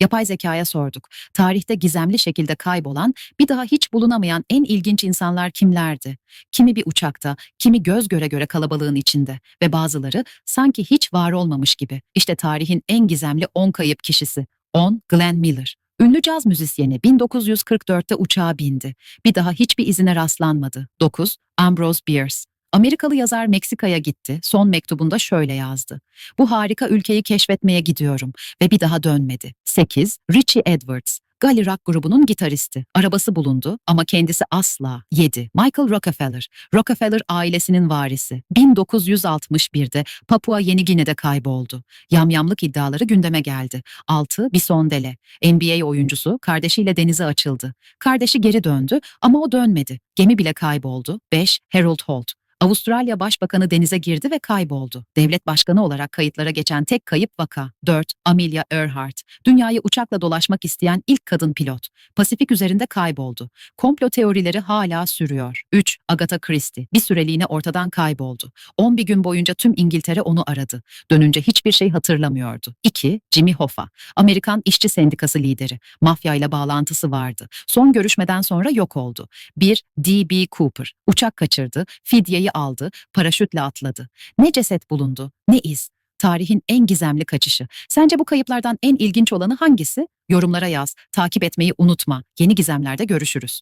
Yapay zekaya sorduk. Tarihte gizemli şekilde kaybolan, bir daha hiç bulunamayan en ilginç insanlar kimlerdi? Kimi bir uçakta, kimi göz göre göre kalabalığın içinde ve bazıları sanki hiç var olmamış gibi. İşte tarihin en gizemli 10 kayıp kişisi. 10. Glenn Miller. Ünlü caz müzisyeni 1944'te uçağa bindi. Bir daha hiçbir izine rastlanmadı. 9. Ambrose Bierce. Amerikalı yazar Meksika'ya gitti. Son mektubunda şöyle yazdı. Bu harika ülkeyi keşfetmeye gidiyorum ve bir daha dönmedi. 8. Richie Edwards. Gully Rock grubunun gitaristi. Arabası bulundu ama kendisi asla. 7. Michael Rockefeller. Rockefeller ailesinin varisi. 1961'de Papua Yeni Gine'de kayboldu. Yamyamlık iddiaları gündeme geldi. 6. Bisondele. NBA oyuncusu kardeşiyle denize açıldı. Kardeşi geri döndü ama o dönmedi. Gemi bile kayboldu. 5. Harold Holt. Avustralya Başbakanı denize girdi ve kayboldu. Devlet başkanı olarak kayıtlara geçen tek kayıp vaka. 4. Amelia Earhart. Dünyayı uçakla dolaşmak isteyen ilk kadın pilot. Pasifik üzerinde kayboldu. Komplo teorileri hala sürüyor. 3. Agatha Christie. Bir süreliğine ortadan kayboldu. 11 gün boyunca tüm İngiltere onu aradı. Dönünce hiçbir şey hatırlamıyordu. 2. Jimmy Hoffa. Amerikan İşçi Sendikası lideri. Mafyayla bağlantısı vardı. Son görüşmeden sonra yok oldu. 1. D.B. Cooper. Uçak kaçırdı, fidyeyi aldı, paraşütle atladı. Ne ceset bulundu, ne iz. Tarihin en gizemli kaçışı. Sence bu kayıplardan en ilginç olanı hangisi? Yorumlara yaz, takip etmeyi unutma. Yeni gizemlerde görüşürüz.